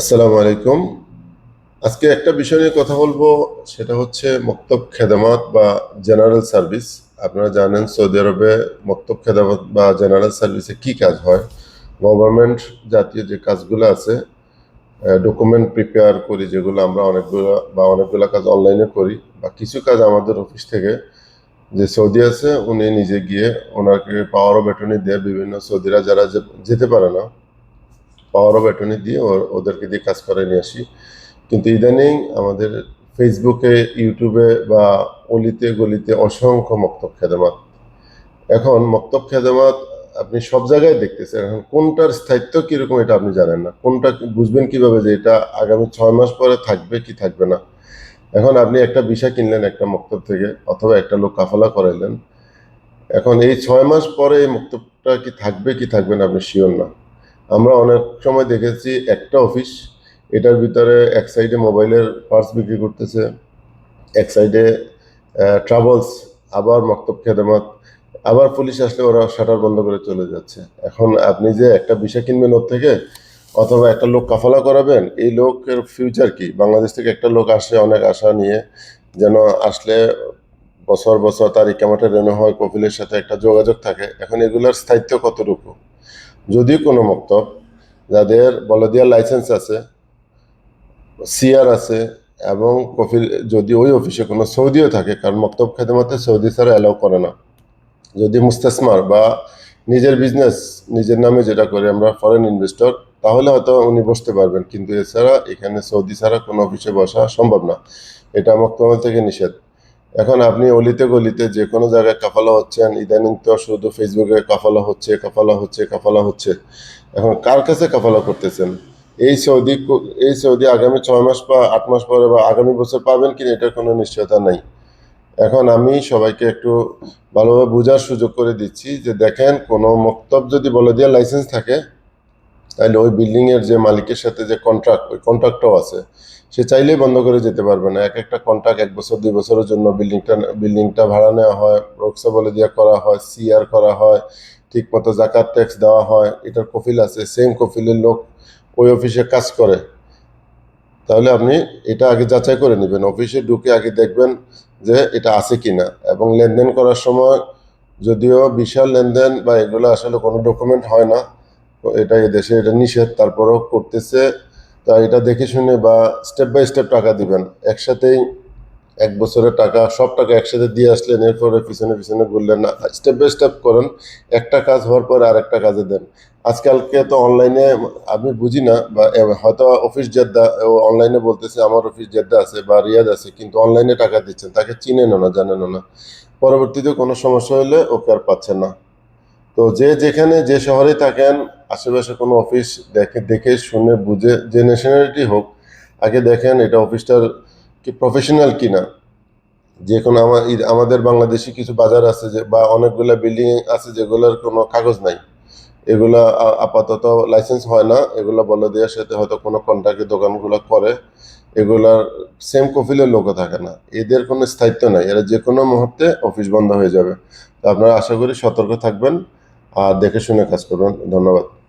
আসসালামু আলাইকুম। আজকে একটা বিষয় নিয়ে কথা বলব, সেটা হচ্ছে মক্তব খেদমাত বা জেনারেল সার্ভিস। আপনারা জানেন সৌদি আরবে মক্তব খেদমাত বা জেনারেল সার্ভিসে কি কাজ হয়? গভর্নমেন্ট জাতীয় যে কাজগুলো আছে ডকুমেন্ট প্রিপেয়ার করি, যেগুলো আমরা অনেকগুলো বা অনেকগুলো কাজ অনলাইনে করি। বা কিছু কাজ আমাদের অফিস থেকে যে সৌদি আছে, উনি নিজে গিয়ে ওনাকে পাওয়ার অফ অ্যাটর্নি দিয়ে বিভিন্ন সৌদিরা যারা যেতে পারে না পাওয়ার অফ অ্যাটর্নি দিয়ে ওদেরকে দিয়ে কাজ করে নিয়ে আসি। কিন্তু ইদানিং আমাদের ফেসবুকে ইউটিউবে বা অলিতে গলিতে অসংখ্য মক্তব খেদমাত। এখন মক্তব খেদমাত আপনি সব জায়গায় দেখতেছেন। এখন কোনটার স্থায়িত্ব কীরকম এটা আপনি জানেন না। কোনটা বুঝবেন কীভাবে যে এটা আগামী ছয় মাস পরে থাকবে কি থাকবে না? এখন আপনি একটা বিষয় কিনলেন একটা মক্তব থেকে, অথবা একটা লোক কাফালা করাইলেন। এখন এই ছয় মাস পরে এই মক্তবটা কি থাকবে কি থাকবে না আপনি শিওর না। আমরা অনেক সময় দেখেছি একটা অফিস এটার ভিতরে এক সাইডে মোবাইলের পার্টস বিক্রি করতেছে, এক সাইডে ট্রাভেলস আবার মক্তব খেদমাত, আবার পুলিশ আসলে ওরা শাটার বন্ধ করে চলে যাচ্ছে। এখন আপনি যে একটা বিষয় কিনবেন ওর থেকে, অথবা একটা লোক কাফালা করাবেন, এই লোকের ফিউচার কি? বাংলাদেশ থেকে একটা লোক আসে অনেক আশা নিয়ে যেন আসলে বছর বছর তার ইকামাটা রেনো হয়, কপিলের সাথে একটা যোগাযোগ থাকে। এখন এগুলোর স্থায়িত্ব কতটুকু? যদি কোনো মক্তব যাদের বলদিয়া লাইসেন্স আছে সিআর আছে, এবং কফিল যদি ওই অফিসে কোনো সৌদিও থাকে, কারণ মক্তব খেদমাতে সৌদি ছাড়া অ্যালাউ করে না। যদি মুস্তাসমার বা নিজের বিজনেস নিজের নামে যেটা করে আমরা ফরেন ইনভেস্টর তাহলে হয়তো উনি বসতে পারবেন, কিন্তু এছাড়া এখানে সৌদি ছাড়া কোনো অফিসে বসা সম্ভব না। এটা মক্তমাল থেকে নিষেধ। এখন আপনি অলিতে গলিতে যে কোনো জায়গায় কাফালা হচ্ছেন, ইদানিং তো শুধু ফেসবুকে কাফালা হচ্ছে কাফালা হচ্ছে কাফালা হচ্ছে। এখন কার কাছে কাফালা করতেছেন? এই সৌদি এই সৌদি আগামী ছয় মাস বা আট মাস পরে বা আগামী বছর পাবেন কিনা এটার কোনো নিশ্চয়তা নাই। এখন আমি সবাইকে একটু ভালোভাবে বোঝার সুযোগ করে দিচ্ছি যে দেখেন, কোনো মক্তব যদি বলে দিয়ে লাইসেন্স থাকে, তাহলে ওই বিল্ডিংয়ের যে মালিকের সাথে যে কন্ট্রাক্ট ওই কন্ট্রাক্টটাও আছে। সে চাইলেই বন্ধ করে যেতে পারবে না। এক একটা কন্ট্রাক্ট এক বছর, দুই বছরের জন্য বিল্ডিংটা বিল্ডিংটা ভাড়া নেওয়া হয় রোকসা বলে দিয়ে করা হয় সিআর করা হয় ঠিক মতো জাকাত ট্যাক্স দেওয়া হয়, এটার কফিল আছে সেম কফিলের লোক ওই অফিসে কাজ করে। তাহলে আপনি এটা আগে যাচাই করে নেবেন। অফিসে ঢুকে আগে দেখবেন যে এটা আছে কিনা। এবং লেনদেন করার সময় যদিও বিশাল লেনদেন বা এগুলো আসলে কোনো ডকুমেন্ট হয় না এটা দেশে এটা নিষেধ, তারপরেও করতেছে তা এটা দেখে শুনে বা স্টেপ বাই স্টেপ টাকা দিবেন। একসাথেই এক বছরের টাকা, সব টাকা একসাথে দিয়ে আসলেন, এরপরে পিছনে পিছনে ঘুরলেন। না স্টেপ বাই স্টেপ করেন, একটা কাজ হওয়ার পর আর একটা কাজে দেন। আজকালকে তো অনলাইনে আমি বুঝি না, বা হয়তো অফিস জেদ্দা, ও অনলাইনে বলতেছে, আমার অফিস জেদ্দা আছে বা রিয়াদ আছে, কিন্তু অনলাইনে টাকা দিচ্ছেন। তাকে চিনেনও না, জানেনও না। পরবর্তীতে কোনো সমস্যা হলে ওকে আর পাচ্ছেন না। তো যে যেখানে, যে শহরে থাকেন, আশেপাশে কোনো অফিস দেখে দেখে শুনে, বুঝে, যে ন্যাশনালিটি হোক, আগে দেখেন এটা অফিসটার কি প্রফেশনাল কি না যে কোনো আমার আমাদের বাংলাদেশি কিছু বাজার আছে যে, বা অনেকগুলা বিল্ডিং আছে যেগুলোর কোনো কাগজ নাই। এগুলা আপাতত লাইসেন্স হয় না, এগুলো বলে দেওয়ার সাথে হয়তো কোনো কন্ট্রাক্টের দোকানগুলো করে। এগুলার সেম কফিলের লোকও থাকে না। এদের কোনো স্থায়িত্ব নাই। এরা যে কোনো মুহূর্তে অফিস বন্ধ হয়ে যাবে। তো আপনারা আশা করি সতর্ক থাকবেন। আর দেখে শুনে কাজ করবেন। ধন্যবাদ।